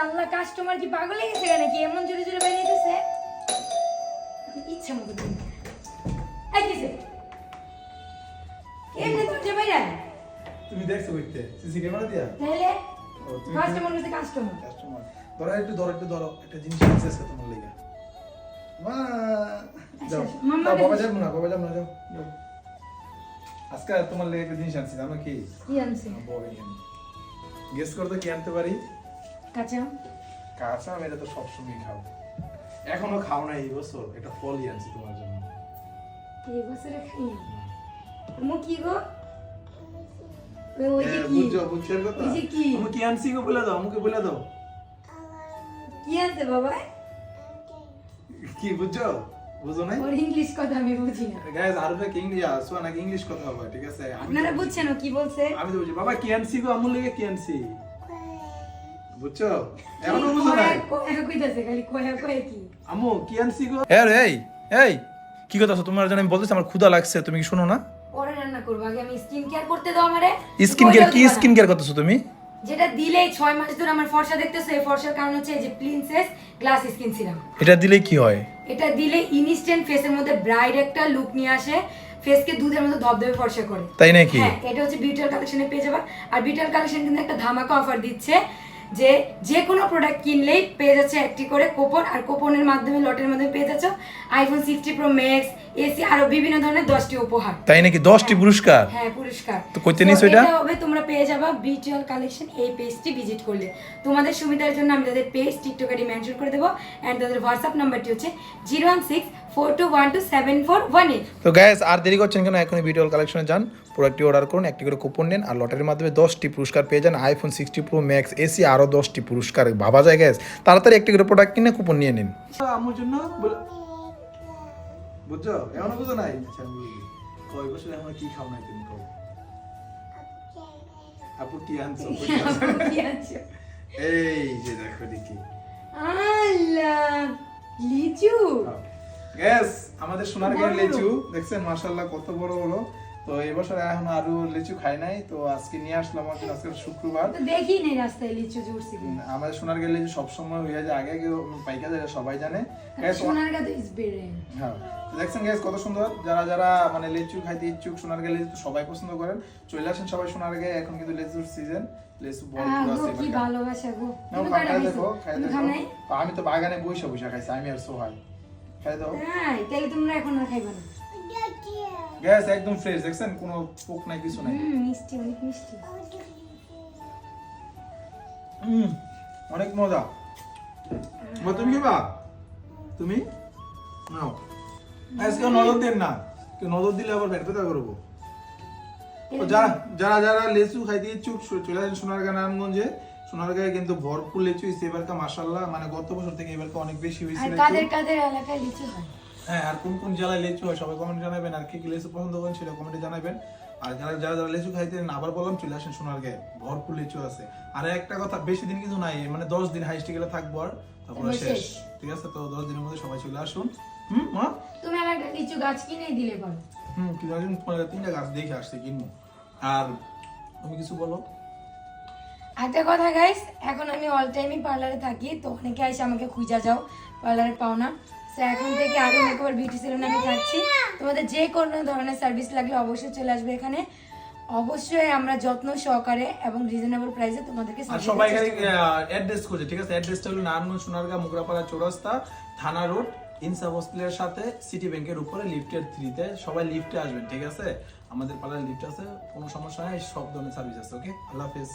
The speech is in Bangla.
আল্লাহ কাস্টমার কি পাগল হয়ে গেছে নাকি? এমন জোরে জোরে বাইরে ইচ্ছা মতো দিন এই কিসে এমনি দরজা বাইরে তুমি দেখছ কইতে সিসি ক্যামেরা দিয়া? তাহলে কাস্টমার কাছে কাস্টমার কাস্টমার ধরো একটু ধরো একটু ধরো একটা জিনিস আছে আজকে তোমার লেগে। মা যাও। আচ্ছা, যাও, বাবা যাব না বাবা যাব না যাও। আজকে তোমার লেগে একটা জিনিস আনছি জানো কি? কি আনছে? গেস করতে কি আনতে পারি? কাঁচা? কাঁচা আম এটা তো সবসময় খাও এখনও খাও না এই বছর এটা ফলই আনছি তোমার জন্য। এই বছরে খাই না কি গো? ওই ওই যে কি? বুঝছ বুঝছ কথা? এই যে কি? আমি কি আনছি গো বলে দাও আমাকে বলে দাও। কি আনছে বাবা? কি বুঝছ? বুঝো নাই? ওর ইংলিশ কথা আমি বুঝি না। গাইস আরবে কি ইংলিশ? কথা হবে ঠিক আছে? আপনারা। বুঝছেন কি বলছে? আমি তো বুঝি। বাবা কি আনছি গো? আমুল লেগে কি আনছি? বুঝছ? এখনও বুঝো নাই? কয়া কইতাছে খালি কয়া কয়া কি? আমু কি আনছি গো? এই রে, এই এই কি কথা আছে? তোমার জন্য আমি বলতেছি আমার ক্ষুধা লাগছে তুমি কি শোনো না? পরে রান্না করব আগে আমি স্কিন কেয়ার করতে দাও আমারে। স্কিন কেয়ার কি। স্কিন কেয়ার করতেছো তুমি? যেটা দিলেই ছয় মাস ধরে আমার ফর্সা দেখতেছে এই ফর্সার কারণ হচ্ছে এই যে প্রিন্সেস গ্লাস স্কিন সিরাম এটা দিলে কি হয়? এটা দিলে ইনস্ট্যান্ট ফেসের মধ্যে ব্রাইট একটা লুক নিয়ে আসে ফেসকে দুধের মতো ধবধবে ফর্সা করে। তাই নাকি? হ্যাঁ এটা হচ্ছে বিউটাল কালেকশনে পেয়ে যাবা। আর বিউটাল কালেকশন কিন্তু একটা ধামাকা অফার দিচ্ছে যে যে কোনো প্রোডাক্ট কিনলেই পেয়ে যাচ্ছে একটি করে কুপন আর কুপনের মাধ্যমে লটের মাধ্যমে পেয়ে যাচ্ছ iPhone sixty pro max AC আরও বিভিন্ন ধরনের দশটি উপহার। তাই নাকি দশটি পুরস্কার? হ্যাঁ পুরস্কার। তো কইতে নিছো এটা? হবে তোমরা পেয়ে যাবা বিউটিয়াল কালেকশন এই পেজটি ভিজিট করলে। তোমাদের সুবিধার জন্য আমি তাদের পেজ টিকটকারি মেনশন করে দেবো অ্যান্ড তাদের হোয়াটসঅ্যাপ নাম্বারটি হচ্ছে zero one six four two one two seven four one eight তো গ্যাস আর দেরি করছেন কেন? এখনই ভিডিও কালেকশনে যান প্রোডাক্টটি অর্ডার করুন একটি করে কুপন নেন আর লটারির মাধ্যমে দশটি পুরস্কার পেয়ে যান iPhone sixty pro max AC আরও দশটি পুরস্কার। ভাবা যায় গ্যাস তাড়াতাড়ি একটি করে প্রোডাক্ট কিনে কুপন নিয়ে নিন। আমুর জন্য বলে- বুঝছ? এমন বুঝো নাই? আচ্ছা আমি কয় বছর এখন কি খাও নাই তুমি কও? আপু কি আনছো? এই যে দেখো দেখি। আল্লাহ লিচু? গ্যাস আমাদের সোনার গায়ে। লিচু। দেখছেন মাশাআল্লাহ কত বড় বড়। তো এই বছর এখন আরও লিচু খাই নাই তো আজকে নিয়ে আসলাম আজকে শুক্রবার। দেখি নেই রাস্তায় লিচু জুড়ছি আমাদের সোনার গাঁয়ের লিচু সবসময় হয়ে যায় আগে কেউ পাইকা যায় সবাই জানে। সোনার গাছে ইসবেরে হ্যাঁ। দেখছেন গ্যাস কত সুন্দর। যারা যারা মানে লিচু খাইতে ইচ্ছুক সোনার লিচু তো সবাই পছন্দ করেন। চলে আসেন সবাই সোনার গাঁয়ে এখন কিন্তু লিচুর সিজন লিচু গো আছে কি ভালোবাসা গো? দেখো খাই দেখো। আমি তো বাগানে বসে বসে খাইছি আমি আর সোহাই খাই দাও। হ্যাঁ তাহলে তোমরা এখন আর খাইবা না। গ্যাস একদম ফ্রেশ দেখছেন? কোনো পোক নাই কিছু নাই। মিষ্টি অনেক মিষ্টি। হুম অনেক মজা। মা তুমি কি বা তুমি? নাও। আজকে নজর দেন না। কেউ নজর দিলে আবার ব্যাট ব্যথা করব। ও যারা যারা যারা লেচু খাইতে ইচ্ছুক চ- চলে আসেন সোনারগাঁ নারায়ণগঞ্জে। সোনারগাঁয়ে কিন্তু ভরপুর লেচু হয়েছে এবারকা মাসাল্লাহ মানে গত বছর থেকে এবারকা অনেক বেশি হয়েছে কাদের কাদের এলাকায় লিচু হয়? হ্যাঁ আর কোন কোন জেলায় লেচু হয় সবাই কমেন্ট জানাবেন আর কি কি লেচু পছন্দ করেন সেটা কমেন্টে জানাবেন। আর যারা যারা যারা লেচু খাইতেন আবার বললাম চলে আসেন সোনার গায়ে। ভরপুর লিচু আছে। আর একটা কথা বেশি দিন কিন্তু নাই মানে দশ দিন হাইস্ট গেলে থাকব আর তারপরে শেষ। ঠিক আছে? তো দশ দিনের মধ্যে সবাই চলে আসুন। হুম মা? তুমি আমার একটা লিচু গাছ কিনে দিলে হুম কি তিনটা গাছ দেখে আসছে কিনবো। আর তুমি কিছু বলো? একটা কথা গাইস এখন আমি অল টাইমই পার্লারে থাকি তো অনেকে এসে আমাকে খুঁজা যাও পার্লারে পাও না। তো এখন থেকে আগে মেকওভার বিউটি সেলুনে আমি থাকছি। তোমাদের যে কোনো ধরনের সার্ভিস লাগলে অবশ্যই চলে আসবে এখানে। অবশ্যই আমরা যত্ন সহকারে এবং রিজনেবল প্রাইসে তোমাদেরকে আর সবাই অ্যাড্রেস খুঁজে ঠিক আছে? অ্যাড্রেসটা হলো নারায়ণগঞ্জ সোনারগাঁ মুগরাপাড়া চৌরাস্তা থানা রোড ইনসাফ হসপিটালের সাথে সিটি ব্যাংকের উপরে লিফটের থ্রিতে সবাই লিফটে আসবেন ঠিক আছে? আমাদের পাড়ায় লিফট আছে কোনো সমস্যা নেই সব ধরনের সার্ভিস আছে ওকে আল্লাহ হাফেজ।